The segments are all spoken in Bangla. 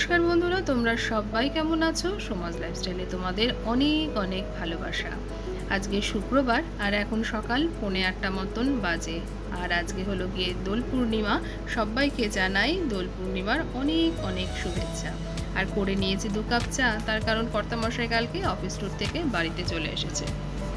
নমস্কার বন্ধুরা, তোমরা সবাই কেমন আছো? সমাজ লাইফস্টাইলে তোমাদের অনেক অনেক ভালোবাসা। আজকে শুক্রবার আর এখন সকাল পৌনে আটটা মতন বাজে। আর আজকে হলো গিয়ে দোল পূর্ণিমা। সবাইকে জানাই দোল পূর্ণিমার অনেক অনেক শুভেচ্ছা। আর করে নিয়েছি দু কাপ চা। তার কারণ কর্তামশাই কালকে অফিস ট্যুর থেকে বাড়িতে চলে এসেছে।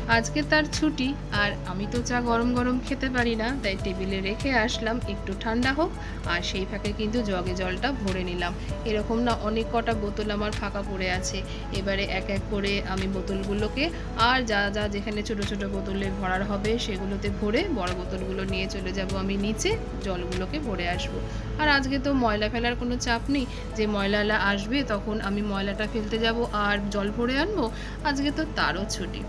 আজকে তার ছুটি, আর আমি তো চা গরম গরম খেতে পারি না, তাই টেবিলে রেখে আসলাম, একটু ঠান্ডা হোক, আর সেই ফাঁকে কিন্তু জগে জলটা ভরে নিলাম। এরকম না অনেক কটা বোতল আমার ফাঁকা পড়ে আছে। এবারে এক এক করে আমি বোতলগুলোকে, আর যা যা যেখানে ছোট ছোট বোতলে ভরার হবে, সেগুলোতে ভরে বড় বোতলগুলো নিয়ে চলে যাব আমি নিচে, জলগুলোকে ভরে আসব। আর আজকে তো ময়লা ফেলার কোনো চাপ নেই, যে ময়লালা আসবে তখন আমি ময়লাটা ফেলতে যাব, আর জল ভরে আনব, আজকে তো তারও ছুটি।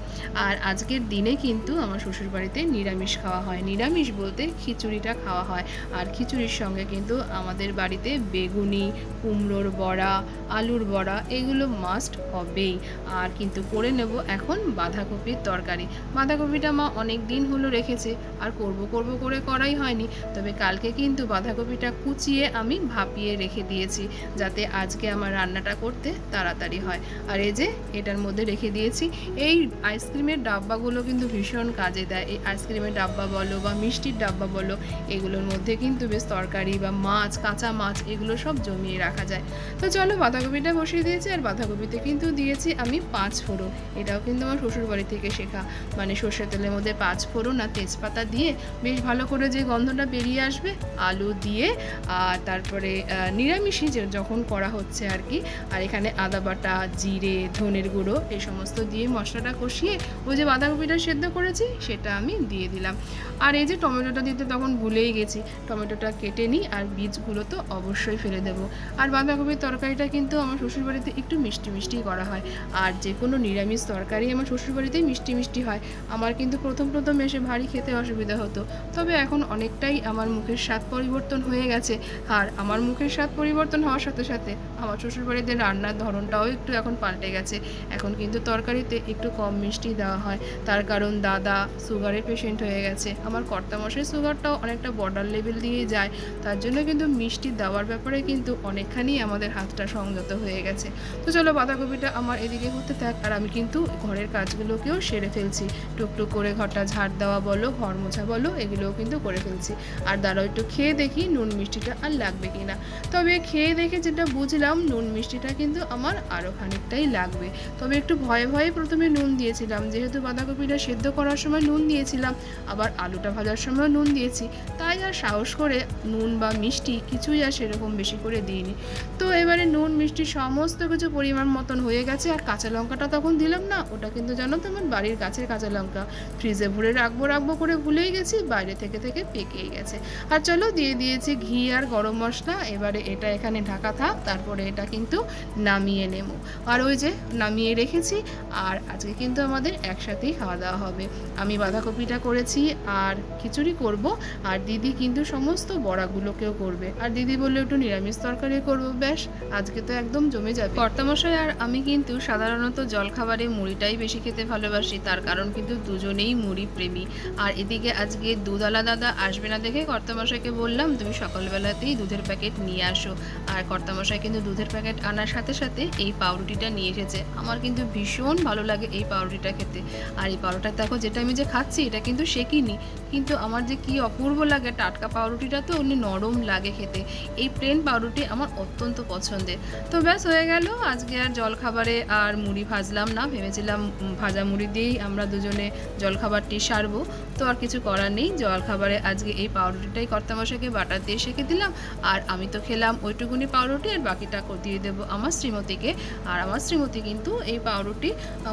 আর আজকের দিনে কিন্তু আমার শ্বশুরবাড়িতে নিরামিষ খাওয়া হয়। নিরামিষ বলতে খিচুড়িটা খাওয়া হয়। আর খিচুড়ির সঙ্গে কিন্তু আমাদের বাড়িতে বেগুনি, কুমড়োর বড়া, আলুর বড়া এগুলো মাস্ট হবেই। আর কিন্তু করে নেব এখন বাঁধাকপির তরকারি। বাঁধাকপিটা মা অনেক দিন হলো রেখেছে, আর করব করব করে করাই হয়নি। তবে কালকে কিন্তু বাঁধাকপিটা কুচিয়ে আমি ভাপিয়ে রেখে দিয়েছি, যাতে আজকে আমার রান্নাটা করতে তাড়াতাড়ি হয়। আর এই যে এটার মধ্যে রেখে দিয়েছি, এই আইসক্রিমের ডাব্বাগুলো কিন্তু ভীষণ কাজে দেয়। এই আইসক্রিমের ডাব্বা বলো বা মিষ্টির ডাব্বা বলো, এগুলোর মধ্যে কিন্তু বেশ তরকারি বা মাছ, কাঁচা মাছ এগুলো সব জমিয়ে রাখা যায়। তো চলো বাঁধাকপিটা বসিয়ে দিয়েছি আর বাঁধাকপিতে কিন্তু দিয়েছি আমি পাঁচ ফোড়ন। এটাও কিন্তু আমার শ্বশুর বাড়ি থেকে শেখা। মানে সর্ষের তেলের মধ্যে পাঁচ ফোড়ন আর তেজপাতা দিয়ে বেশ ভালো করে যে গন্ধটা বেরিয়ে আসবে, আলু দিয়ে আর তারপরে নিরামিষই যখন করা হচ্ছে আর কি। আর এখানে আদা বাটা, জিরে, ধনের গুঁড়ো এই সমস্ত দিয়ে মশলাটা কষিয়ে ওই যে বাঁধাকপিটা সেদ্ধ করেছি, সেটা আমি দিয়ে দিলাম। আর এই যে টমেটোটা দিতে তখন ভুলেই গেছি। টমেটোটা কেটে নিই আর বীজগুলো তো অবশ্যই ফেলে দেবো। আর বাঁধাকপির তরকারিটা কিন্তু আমার শ্বশুরবাড়িতে একটু মিষ্টি মিষ্টি করা হয়। আর যে কোনো নিরামিষ তরকারি আমার শ্বশুরবাড়িতেই মিষ্টি মিষ্টি হয়। আমার কিন্তু প্রথম প্রথম এসে ভারী খেতে অসুবিধা হতো। তবে এখন অনেকটাই আমার মুখের স্বাদ পরিবর্তন হয়ে গেছে। আর আমার মুখের স্বাদ পরিবর্তন হওয়ার সাথে সাথে আমার শ্বশুরবাড়িতে রান্নার ধরনটাও একটু এখন পাল্টে গেছে। এখন কিন্তু তরকারিতে একটু কম মিষ্টি দেওয়া হয়। তার কারণ দাদা সুগারের পেশেন্ট হয়ে গেছে। আমার কর্তামশাই সুগারটাও অনেকটা বর্ডার লেভেল দিয়ে যায়। তার জন্য কিন্তু মিষ্টি দেওয়ার ব্যাপারে কিন্তু অনেকখানি আমাদের হাতটা সংযত হয়ে গেছে। তো চলো বাঁধাকপিটা আমার এদিকে হতে থাক। আর আমি কিন্তু ঘরের কাজগুলোকেও সেরে ফেলছি। টুকটুক করে ঘরটা ঝাড় দেওয়া বলো, ঘর মোছা বলো, এগুলোও কিন্তু করে ফেলছি। আর দাঁড়াও একটু খেয়ে দেখি নুন মিষ্টিটা আর লাগবে কিনা। তবে খেয়ে দেখে যেটা বুঝলাম, নুন মিষ্টিটা কিন্তু আমার আরও খানিকটাই লাগবে। তবে একটু ভয়ে ভয়ে প্রথমে নুন দিয়েছিলাম। যেহেতু বাঁধাকপিটা সেদ্ধ করার সময় নুন দিয়েছিলাম। আবার আলুটা ভাজার সময় নুন দিয়েছি। তাই আর সাহস করে নুন বা মিষ্টি কিছুই আর সেরকম বেশি করে দিইনি। তো এবারে নুন, মিষ্টি সমস্ত কিছু পরিমাণ মতন হয়ে গেছে। আর কাঁচা লঙ্কাটা তখন দিলাম না। ওটা কিন্তু জানো তো আমার বাড়ির গাছের কাঁচা লঙ্কা। ফ্রিজে ভরে রাখব রাখব করে ভুলেই গেছি। বাইরে থেকে থেকে পেকেই গেছে। আর চলো দিয়ে দিয়েছি ঘি আর গরম মশলা। এবারে এটা এখানে ঢাকা থাক। তারপরে এটা কিন্তু নামিয়ে নেব। আর ওই যে নামিয়ে রেখেছি। আর আজকে কিন্তু আমাদের একসাথেই খাওয়া দাওয়া হবে। আমি বাঁধাকপিটা করেছি আর খিচুড়ি করব, আর দিদি কিন্তু সমস্ত বড়াগুলোকেও করবে। আর দিদি বলল, একটু নিরামিষ তরকারি করব। ব্যাস, আজকে তো একদম জমে যাবে। কর্তামশাই আর আমি কিন্তু সাধারণত জলখাবারে মুড়িটাই বেশি খেতে ভালোবাসি। তার কারণ কিন্তু দুজনেই মুড়ি প্রেমী। আর এদিকে আজকে দুধওয়ালা দাদা আসবে না দেখে কর্তামশাইকে বললাম, তুমি সকালবেলাতেই দুধের প্যাকেট নিয়ে আসো। আর কর্তামশাই কিন্তু দুধের প্যাকেট আনার সাথে সাথে এই পাউরুটিটা নিয়ে এসেছে। আমার কিন্তু ভীষণ ভালো লাগে এই পাউরুটিটা খেতে। আর এই পাউরুটা দেখো, যেটা আমি যে খাচ্ছি, এটা কিন্তু শেকিনি কিন্তু আমার যে কি অপূর্ব লাগে, টাটকা পাউরুটিটা তো অমনি নরম লাগে খেতে। এই প্লেন পাউরুটি আমার অত্যন্ত পছন্দের। তো ব্যাস, হয়ে গেল। আজকে আর জলখাবারে আর মুড়ি ভাজলাম না। ভেবেছিলাম ভাজা মুড়ি দিয়েই আমরা দুজনে জলখাবারটি সারবো। তো আর কিছু করার নেই। জলখাবারে আজকে এই পাউরুটিটাই কর্তামশাকে বাটার দিয়ে সেঁকে দিলাম। আর আমি তো খেলাম ওইটুকুনি পাউরুটি আর বাকিটা দিয়ে দেবো আমার শ্রীমতীকে। আর আমার শ্রীমতী কিন্তু এই পাউরুটি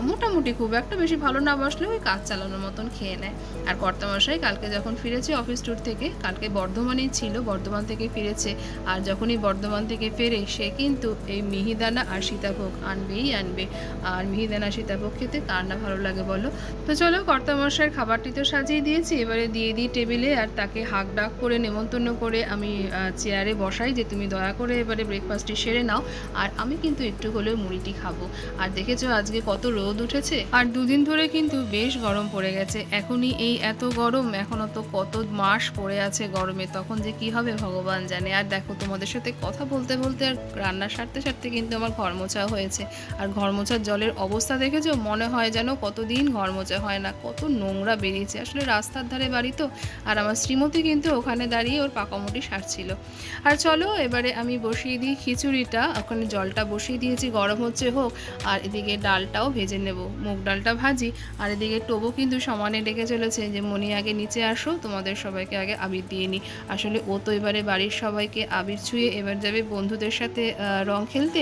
মোটামুটি খুব একটা বেশি ভালো না বসলেও ওই কাজ চালানোর মতন খেয়ে নেয়। আর কর্তামশাই কালকে যখন ফিরেছে অফিস ট্যুর থেকে, কালকে বর্ধমানেই ছিল, বর্ধমান থেকে ফিরেছে। আর যখনই বর্ধমান থেকে ফেরে, সে কিন্তু এই মিহিদানা আর সীতাভোগ আনবেই আনবে। আর মিহিদানা সীতাভোগ খেতে কার না ভালো লাগে বলো? তো চলো কর্তামশাইয়ের খাবারটি তো সাজিয়ে দিয়েছি, এবারে দিয়ে দিই টেবিলে আর তাকে হাক ডাক করে নেমন্তন্ন করে আমি চেয়ারে বসাই যে তুমি দয়া করে এবারে ব্রেকফাস্টটি সেরে নাও। আর আমি কিন্তু একটু হলেও মুড়িটি খাব। আর দেখেছ আজকে কত রোদ উঠেছে? আর দুদিন ধরে ভিতরে কিন্তু বেশ গরম পড়ে গেছে। এখনই এই এত গরম, এখনও তো কত মাস পড়ে আছে গরমে, তখন যে কি হবে ভগবান জানে। আর দেখো, তোমাদের সাথে কথা বলতে বলতে আর রান্না সারতে সারতে কিন্তু আমার ঘর মোছা হয়েছে। আর ঘর মোছার জলের অবস্থা দেখেছ? মনে হয় যেন কতদিন ঘর মোছা হয় না, কত নোংরা বেরিয়েছে। আসলে রাস্তার ধারে বাড়ি তো, আর আমার শ্রীমতী কিন্তু ওখানে দাঁড়িয়ে ওর পাকামুটি সারছিল। আর চলো, এবারে আমি বসিয়ে দিই খিচুড়িটা। ওখানে জলটা বসিয়ে দিয়েছি, গরম হচ্ছে হোক, আর এদিকে ডালটাও ভেজে নেব। মুগ ডালটা ভাজি আর এদিকে টোবো কিন্তু সমানে ডেকে চলেছে যে মনি আগে নিচে আসো, তোমাদের সবাইকে আগে আবির দিয়ে নিই আসলে ও তো এবারে বাড়ির সবাইকে আবির ছুঁয়ে এবার যাবে বন্ধুদের সাথে রং খেলতে।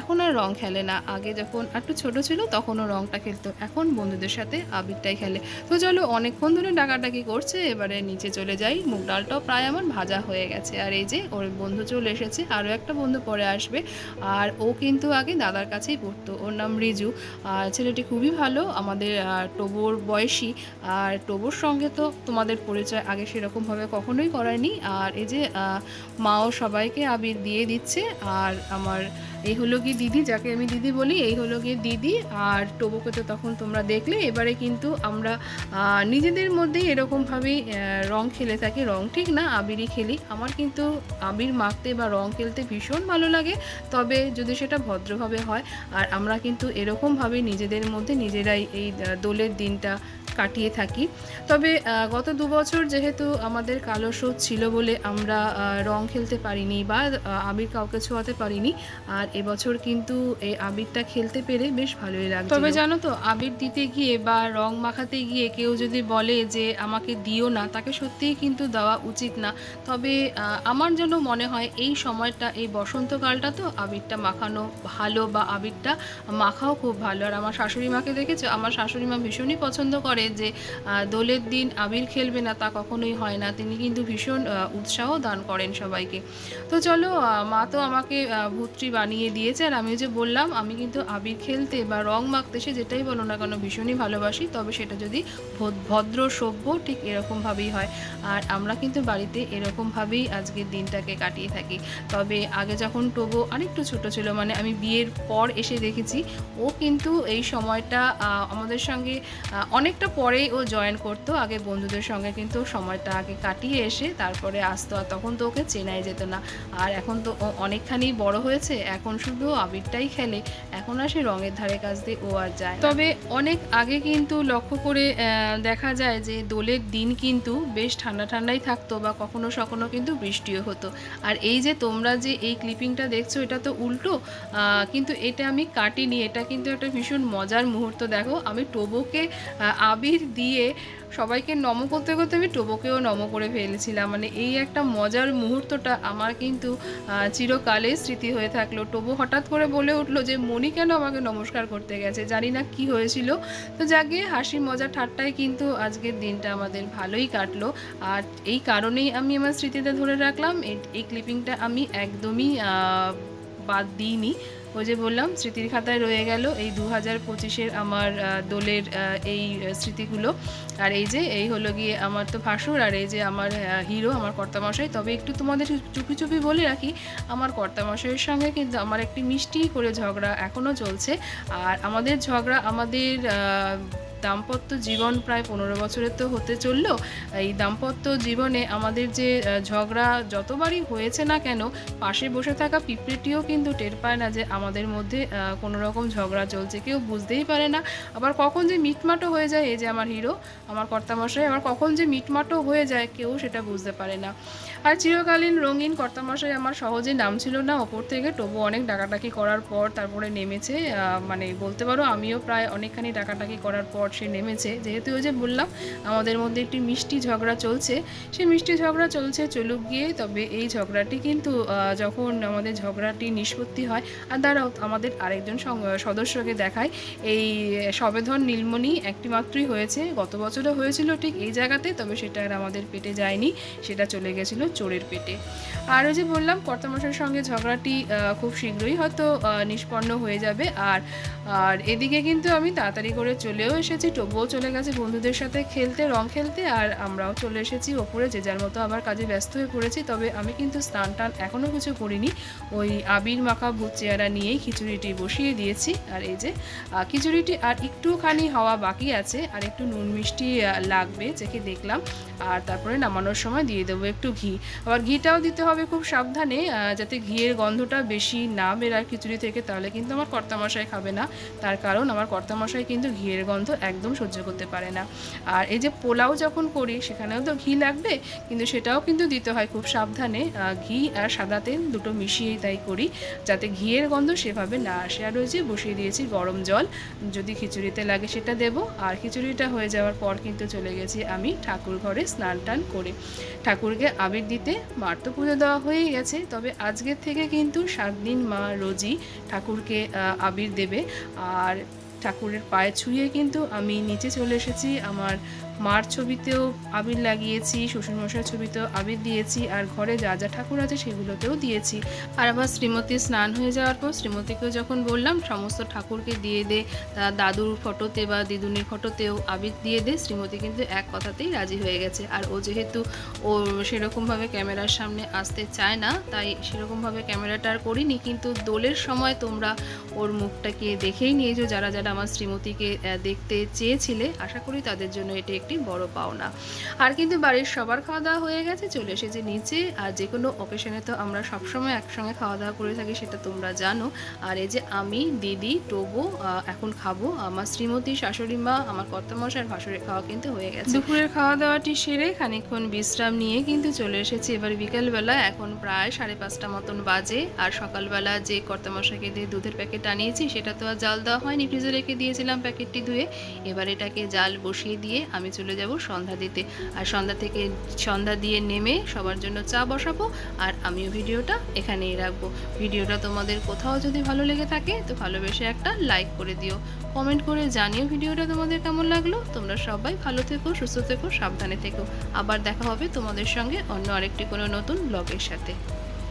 এখন আর রং খেলে না। আগে যখন একটু ছোট ছিল তখনও রংটা খেলতো। এখন বন্ধুদের সাথে আবিরটাই খেলে। তো চলো, অনেকক্ষণ ধরে ডাকাডাকি করছে, এবারে নিচে চলে যাই। মুগ ডালটাও প্রায় আমার ভাজা হয়ে গেছে। আর এই যে, ওর বন্ধু চলে এসেছে, আরও একটা বন্ধু পরে আসবে। আর ও কিন্তু আগে দাদার কাছেই পড়তো। ওর নাম রিজু। আর ছেলেটি খুবই ভালো। আমাদের টোবোর বয়সী, আর টোবোর সঙ্গে তো তোমাদের পরিচয় আগে সেরকমভাবে কখনোই করায়নি। আর এই যে মাও সবাইকে আবির দিয়ে দিচ্ছে, আর আমার এই হলো গিয়ে দিদি, যাকে আমি দিদি বলি, এই হলো গিয়ে দিদি। আর টোবোকে তো তখন তোমরা দেখলে, এবারে কিন্তু আমরা নিজেদের মধ্যেই এরকমভাবেই রং খেলে থাকি। রং ঠিক না, আবিরই খেলি। আমার কিন্তু আবির মাখতে বা রং খেলতে ভীষণ ভালো লাগে। তবে যদি সেটা ভদ্রভাবে হয়, আর আমরা কিন্তু এরকমভাবে নিজেদের মধ্যে নিজেরাই এই দোলের দিনটা কাটিয়ে থাকি। তবে গত দু বছর যেহেতু আমাদের কালো শোধ ছিল বলে আমরা রং খেলতে পারিনি বা আবির কাউকে ছোঁয়াতে পারিনি, আর এবছর কিন্তু এই আবিরটা খেলতে পেরে বেশ ভালোই লাগছে তবে জানো তো, আবির দিতে গিয়ে বা রং মাখাতে গিয়ে কেউ যদি বলে যে আমাকে দিও না, তাকে সত্যিই কিন্তু দেওয়া উচিত না। তবে আমার যেন মনে হয় এই সময়টা, এই বসন্তকালটা তো আবিরটা মাখানো ভালো বা আবিরটা মাখাও খুব ভালো। আর আমার শাশুড়ি মাকে দেখেছ? আমার শাশুড়ি মা ভীষণই পছন্দ করে। যে দোলের দিন আবির খেলবে না, তা কখনোই হয় না। তিনি কিন্তু ভীষণ উৎসাহ দান করেন সবাইকে। তো চলো মা তো আমাকে ভুত্রি বানিয়ে দিয়েছে আর আমি যে বললাম, আমি কিন্তু আবির খেলতে বা রং মাখতে সে যেটাই বলো না কেন ভীষণই ভালোবাসি। তবে সেটা যদি ভদ- ভদ্র সভ্য, ঠিক এরকমভাবেই হয়। আর আমরা কিন্তু বাড়িতে এরকমভাবেই আজকের দিনটাকে কাটিয়ে থাকি। তবে আগে যখন টোবো আরেকটু ছোট ছিল মানে আমি বিয়ের পর এসে দেখেছি, ও কিন্তু এই সময়টা আমাদের সঙ্গে অনেকটা পরেই ও জয়েন করতো। আগে বন্ধুদের সঙ্গে কিন্তু সময়টা আগে কাটিয়ে এসে তারপরে আসতো আর তখন তো ওকে চেনাই যেত না। আর এখন তো ও অনেকখানি বড় হয়েছে এখন শুধু আবিরটাই খেলে। এখন আর সে রঙের ধারে কাছ দিয়ে ও আর যায় তবে অনেক আগে কিন্তু লক্ষ্য করে দেখা যায় যে দোলের দিন কিন্তু বেশ ঠান্ডা ঠান্ডাই থাকতো বা কখনো সখনো কিন্তু বৃষ্টিও হতো। আর এই যে তোমরা যে এই ক্লিপিংটা দেখছ এটা তো উল্টো। কিন্তু এটা আমি কাটিনি এটা কিন্তু একটা ভীষণ মজার মুহূর্ত। দেখো আমি টোবোকে আহ, আবির দিয়ে সবাইকে নম করতে করতে আমি টোবোকেও নম করে ফেলেছিলাম। মানে এই একটা মজার মুহূর্তটা আমার কিন্তু চিরকালে স্মৃতি হয়ে থাকল। টোবো হঠাৎ করে বলে উঠল যে মনি কেন আমাকে নমস্কার করতে গেছে? জানি না কি হয়েছিল। তো যাকে হাসি মজা ঠাট্টায় কিন্তু আজকের দিনটা আমাদের ভালোই কাটলো। আর এই কারণেই আমি আমার স্মৃতিতে ধরে রাখলাম। এই- ক্লিপিংটা আমি একদমই বাদ দিইনি। ওই যে বললাম, স্মৃতির খাতায় রয়ে গেল এই দু হাজার পঁচিশের আমার দোলের এই স্মৃতিগুলো। আর এই যে, এই হলো গিয়ে আমার তো ভাসুর, আর এই যে আমার হিরো, আমার কর্তামশাই। তবে একটু তোমাদের চুপি চুপি বলে রাখি, আমার কর্তামশাইয়ের সঙ্গে কিন্তু আমার একটি মিষ্টি করে ঝগড়া এখনও চলছে। আর আমাদের ঝগড়া আমাদের দাম্পত্য জীবন প্রায় পনেরো বছরের তো হতে চলল। এই দাম্পত্য জীবনে আমাদের যে ঝগড়া যতবারই হয়েছে না কেন, পাশে বসে থাকা পিঁপড়েটিও কিন্তু টের পায় না যে আমাদের মধ্যে কোনো রকম ঝগড়া চলছে। কেউ বুঝতেই পারে না, আবার কখন যে মিটমাটো হয়ে যায়, এই যে আমার হিরো, আমার কর্তামশাই, আবার কখন যে মিটমাটো হয়ে যায়, কেউ সেটা বুঝতে পারে না। আর চিরকালীন রঙিন কর্তামশাই আমার সহজে নাম ছিল না। ওপর থেকে তবু অনেক ডাকাডাকি করার পর তারপরে নেমেছে। মানে বলতে পারো আমিও প্রায় অনেকখানি ডাকাডাকি করার পর সে নেমেছে। যেহেতু ওই যে বললাম, আমাদের মধ্যে একটি মিষ্টি ঝগড়া চলছে। সেই মিষ্টি ঝগড়া চলছে, চলুক গিয়ে। তবে এই ঝগড়াটি কিন্তু যখন আমাদের ঝগড়াটি নিষ্পত্তি হয়, আর দাঁড়াও, আমাদের আরেকজন সদস্যকে দেখায় এই সবেধন নীলমণি একটি মাত্রই হয়েছে। গত বছরও হয়েছিল ঠিক এই জায়গাতে, তবে সেটা আর আমাদের পেটে যায়নি। সেটা চলে গেছিল চোরের পেটে। আর ওই যে বললাম, কর্তামশাইয়ের সঙ্গে ঝগড়াটি খুব শীঘ্রই হয়তো নিষ্পন্ন হয়ে যাবে। আর আর এদিকে কিন্তু আমি তাড়াতাড়ি করে চলেও এসেছি। টবুও চলে গেছে বন্ধুদের সাথে খেলতে, রং খেলতে। আর আমরাও চলে এসেছি ওপরে। যে যার মতো আবার কাজে ব্যস্ত হয়ে পড়েছি। তবে আমি কিন্তু স্নান টান এখনও কিছু করিনি। ওই আবির মাখা ভূত চেয়ারা নিয়েই খিচুড়িটি বসিয়ে দিয়েছি। আর এই যে খিচুড়িটি আর একটুখানি হওয়া বাকি আছে। আর একটু নুন মিষ্টি লাগবে চেখে দেখলাম। আর তারপরে নামানোর সময় দিয়ে দেবো একটু ঘি। আবার ঘিটাও দিতে হবে খুব সাবধানে যাতে ঘিয়ের গন্ধটা বেশি না বেরায় খিচুড়ি থেকে, তাহলে কিন্তু আমার কর্তামশাই খাবে না। তার কারণ আমার কর্তামশাই কিন্তু ঘিয়ের গন্ধ একদম সহ্য করতে পারে না। আর এই যে পোলাও যখন করি, সেখানেও তো ঘি লাগবে, কিন্তু সেটাও কিন্তু দিতে হয় খুব সাবধানে। ঘি আর সাদা তেল দুটো মিশিয়েই তাই করি, যাতে ঘিয়ের গন্ধ সেভাবে না আসে। আর ওই যে বসিয়ে দিয়েছি গরম জল, যদি খিচুড়িতে লাগে সেটা দেব। আর খিচুড়িটা হয়ে যাওয়ার পর কিন্তু চলে গেছি আমি ঠাকুর ঘরে স্নান টান করে। ঠাকুরকে আবির দিতে মার পুজো দেওয়া হয়েই গেছে। তবে আজকের থেকে কিন্তু সাত দিন মা রোজই ঠাকুরকে আবির দেবে। আর ঠাকুরের পায়ে ছুঁয়ে কিন্তু আমি নিচে চলে এসেছি আমার মার ছবিতেও আবির লাগিয়েছি, শ্বশুরমশাইয়ের ছবিতেও আবির দিয়েছি, আর ঘরে যা যা ঠাকুর আছে সেগুলোতেও দিয়েছি। আর আবার শ্রীমতী স্নান হয়ে যাওয়ার পর শ্রীমতীকেও যখন বললাম, সমস্ত ঠাকুরকে দিয়ে দে দাদুর ফটোতে বা দিদুনির ফটোতেও আবির দিয়ে দে, শ্রীমতী কিন্তু এক কথাতেই রাজি হয়ে গেছে। আর ও যেহেতু ও সেরকমভাবে ক্যামেরার সামনে আসতে চায় না, তাই সেরকমভাবে ক্যামেরাটা আর করিনি, কিন্তু দোলের সময় তোমরা ওর মুখটাকে দেখেই নিয়েছো, যারা যারা আমার শ্রীমতীকে দেখতে চেয়েছিলে। আশা করি তাদের জন্য এটি একটি বড় পাওনা। আর কিন্তু বাড়ির সবার খাওয়া দাওয়া হয়ে গেছে, চলে এসেছে নিচে। আর যে কোনো অকেশনে তো আমরা সবসময় একসঙ্গে খাওয়া দাওয়া করে থাকি, সেটা তোমরা জানো। আর এই যে আমি, দিদি, টোবো এখন খাব। আমার শ্রীমতী শাশুড়ি মা, আমার কর্তামশার ভাসুরের খাওয়া কিন্তু হয়ে গেছে। দুপুরের খাওয়া দাওয়াটি সেরে খানিকক্ষণ বিশ্রাম নিয়ে কিন্তু চলে এসেছি। এবার বিকেলবেলা, এখন প্রায় সাড়ে পাঁচটা মতন বাজে। আর সকালবেলা যে কর্তামশাকে দিয়ে দুধের প্যাকেট আনিয়েছি, সেটা তো আর জাল দেওয়া হয়নি। ফ্রিজে রেখে দিয়েছিলাম প্যাকেটটি ধুয়ে। এবার এটাকে জাল বসিয়ে দিয়ে আমি চলে যাব সন্ধ্যা দিতে। আর সন্ধ্যা থেকে, সন্ধ্যা দিয়ে নেমে সবার জন্য চা বসাবো। আর আমিও ভিডিওটা এখানেই রাখব। ভিডিওটা তোমাদের কোথাও যদি ভালো লেগে থাকে, তো ভালোবেসে একটা লাইক করে দিও। কমেন্ট করে জানিও ভিডিওটা তোমাদের কেমন লাগল। তোমরা সবাই ভালো থেকো, সুস্থ থেকো, সাবধানে থেকো। আবার দেখা হবে তোমাদের সঙ্গে অন্য আরেকটি কোনো নতুন ব্লগের সাথে।